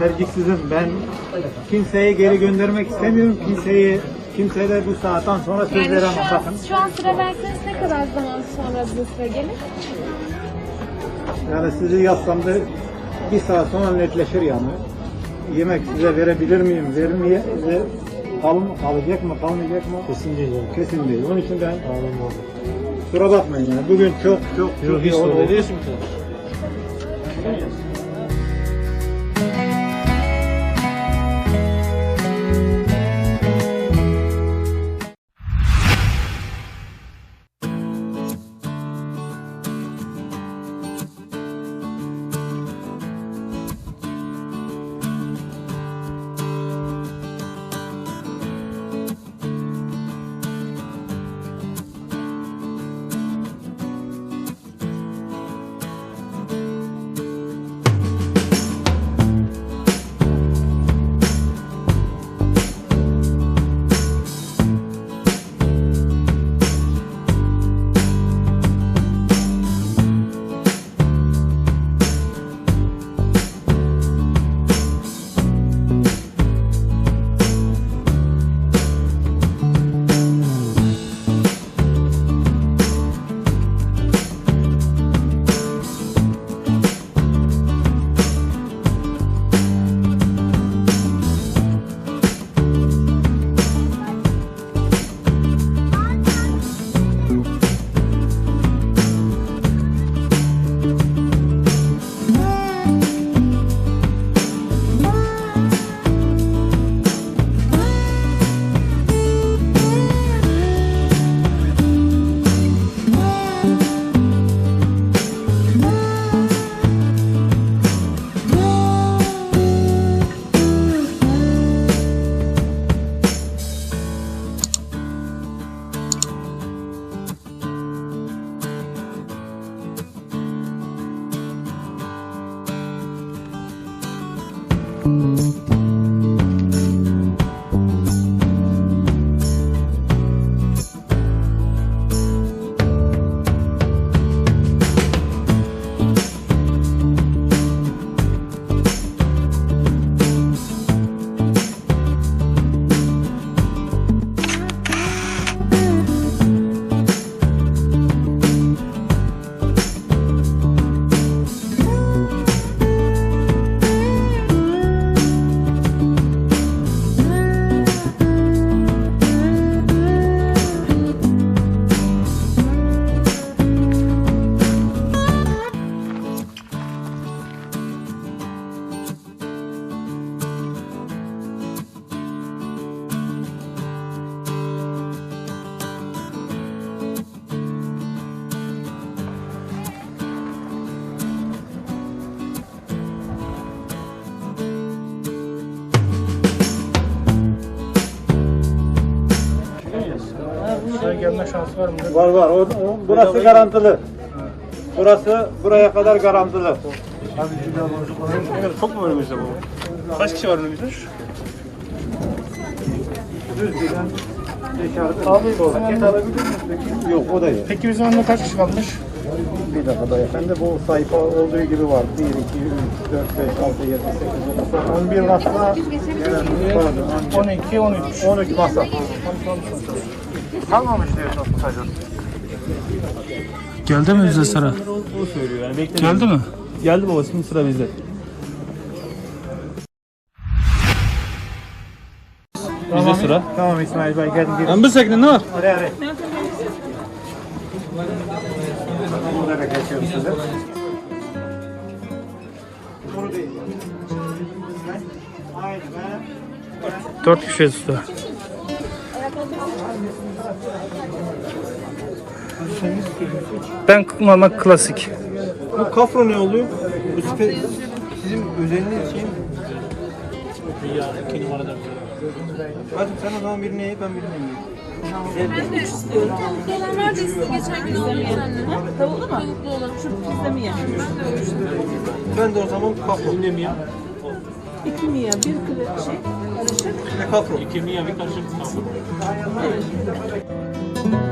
Tercihsizim. Ben kimseyi geri göndermek istemiyorum. Kimseyi kimseye de bu saatten sonra söz Yani veremem. şu an, Bakın. şu an sıra verseniz ne kadar zaman sonra bize sıra gelir? Yani sizi yazsam da bir saat sonra netleşir yani. Yemek size verebilir miyim? Vermeye, ver, kalın, kalacak mı, kalmayacak mı? Kesin değil yani. Kesin değil. Onun için ben oldu. kusura bakmayın yani. Bugün çok çok çok Yok hiç yoğun sorun şansı var mı? Var var. O, o- burası garantili. Burası buraya kadar garantili. Kadar çok mu önümüzde bu? Kaç kişi var önümüzde? Abi, Paket alabilir misiniz peki? Yok o da yok. Peki bizim anda kaç kişi kalmış? Bir dakika beyefendi bu sayfa olduğu gibi var. 1, 2, 3, 4, 5, 6, 7, 8, 9, 11 masa. Pardon, 12, 13. 13 masa. Kalmamış diyorsunuz kısaca. Geldi mi bize sıra? O söylüyor yani. Geldi mi? Geldi baba şimdi sıra bizde. Bizde sıra. Tamam İsmail Bey gelin gelin. Ben bir sekne ne var? Haydi ben. 4 kişi üstü. Ben normal klasik. Bu kafro ne oluyor? Bu spe- sizin özelliğiniz şey mi? Hadi sen o zaman birini ye ben birini yiyeyim. Ben de istiyorum. Gelen vardı size geçen gün izlemeyen. Tavuklu mu? Tavuklu olan. Şu. Ben de öyle istiyorum. Ben de o zaman kafro. Ne mi ya? İki miya, bir kilo şey, karışık. Ne kafro? İki miye bir karışık Evet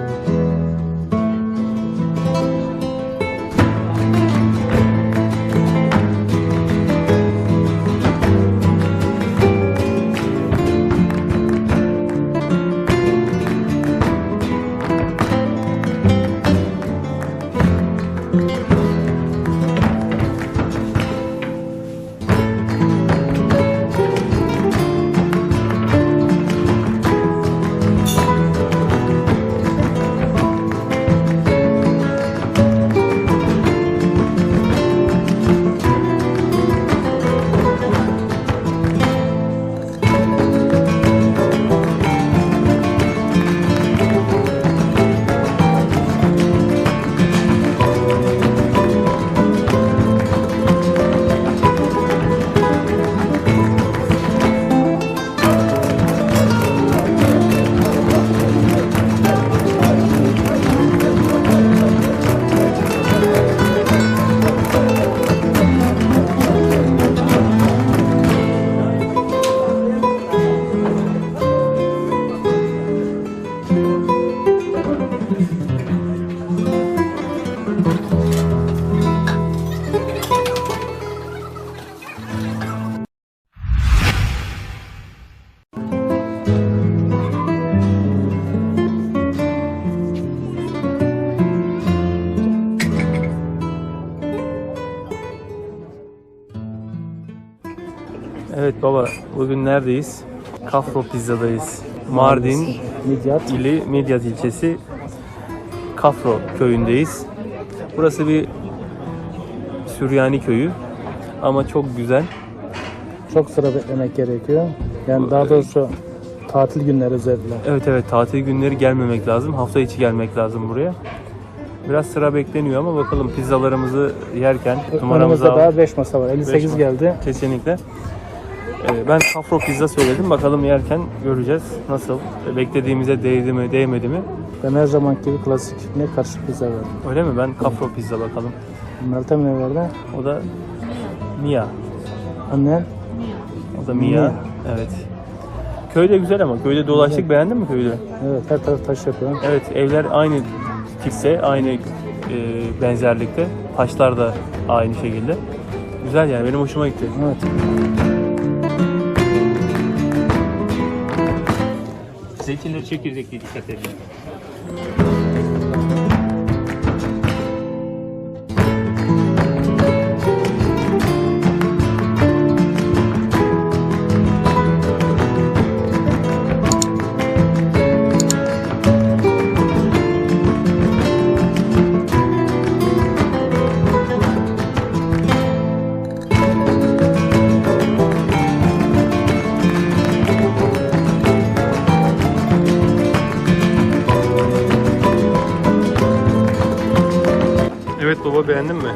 baba bugün neredeyiz? Kafro Pizza'dayız. Mardin Midyat. ili Midyat ilçesi Kafro köyündeyiz. Burası bir Süryani köyü ama çok güzel. Çok sıra beklemek gerekiyor. Yani daha doğrusu tatil günleri özellikle. Evet evet tatil günleri gelmemek lazım. Hafta içi gelmek lazım buraya. Biraz sıra bekleniyor ama bakalım pizzalarımızı yerken numaramızı Önümüzde al. daha 5 masa var. 58 masa. geldi. Kesinlikle. Ee, Ben kafro pizza söyledim. Bakalım yerken göreceğiz nasıl. Beklediğimize değdi mi değmedi mi? Ben her zaman gibi klasik ne karışık pizza verdim. Öyle mi? Ben kafro pizza bakalım. Meltem ne verdi? O da Mia. Annen? O da Mia. Mia. Evet. Köyde güzel ama. Köyde dolaştık. Beğendin mi köyde? Evet her taraf taş yapıyor. Evet evler aynı tipte, aynı e, benzerlikte. Taşlar da aynı şekilde. Güzel yani benim hoşuma gitti. Evet. Zeytinleri çekirdekli dikkat edin. Beğendin mi?